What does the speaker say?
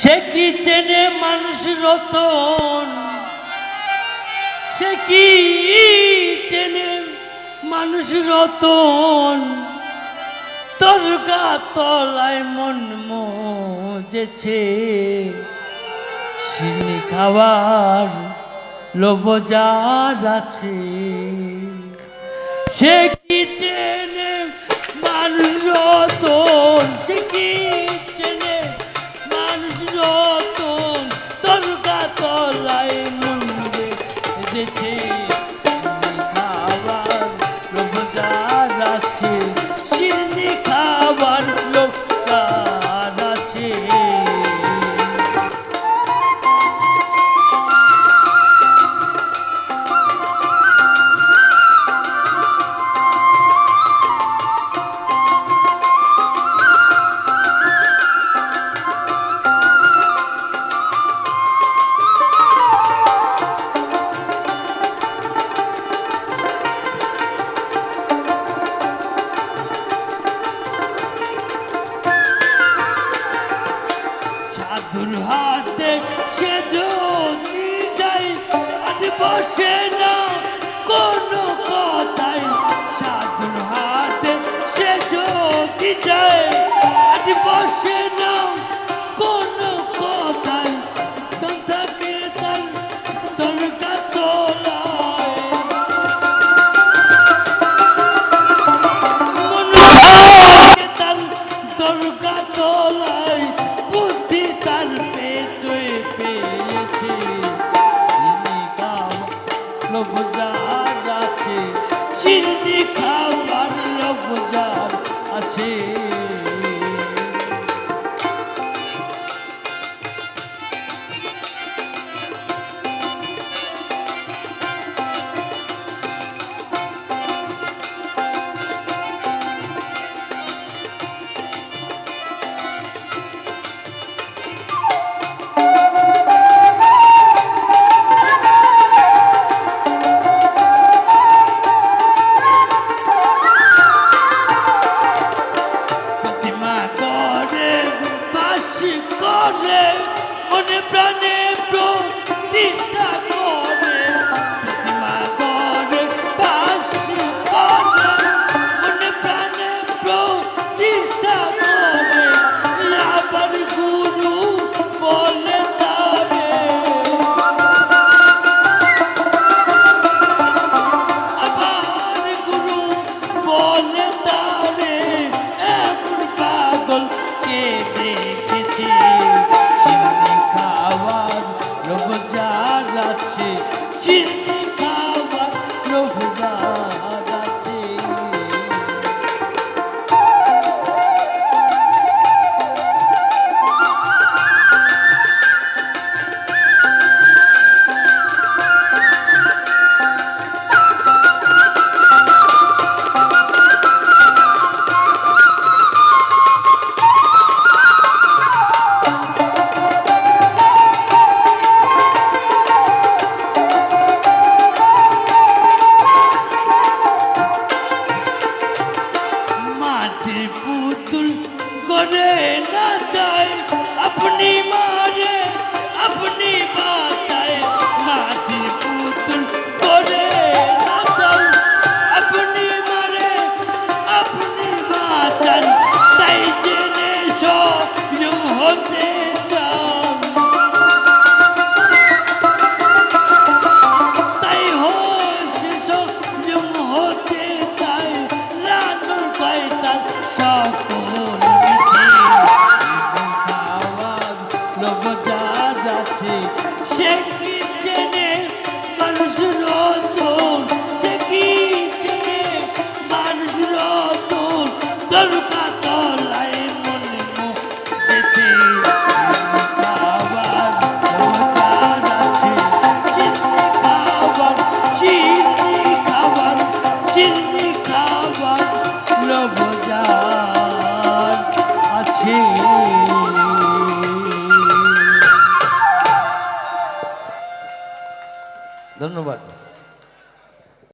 সে কি চেনে মানুষ রতন? সে কি চেনে মানুষ রতন? তোর গা তলায় মন মজেছে সিনি খাবার লোভ যার আছে। সে কি চেনে মানুষ রতন? সে কি রতন তোর গা তলায় মন মজেছে সিনি খাবার লোক যার আছে সিনি খাবার লোভ বসে না, কোনো কথাই সাধুর হাতে সে যদি যায় আজ বসে না, কোনো কথাই থাকে তার তরকা তোলায় মনে তার দরগা তোলাই বুদ্ধি তার love again. ধন্যবাদ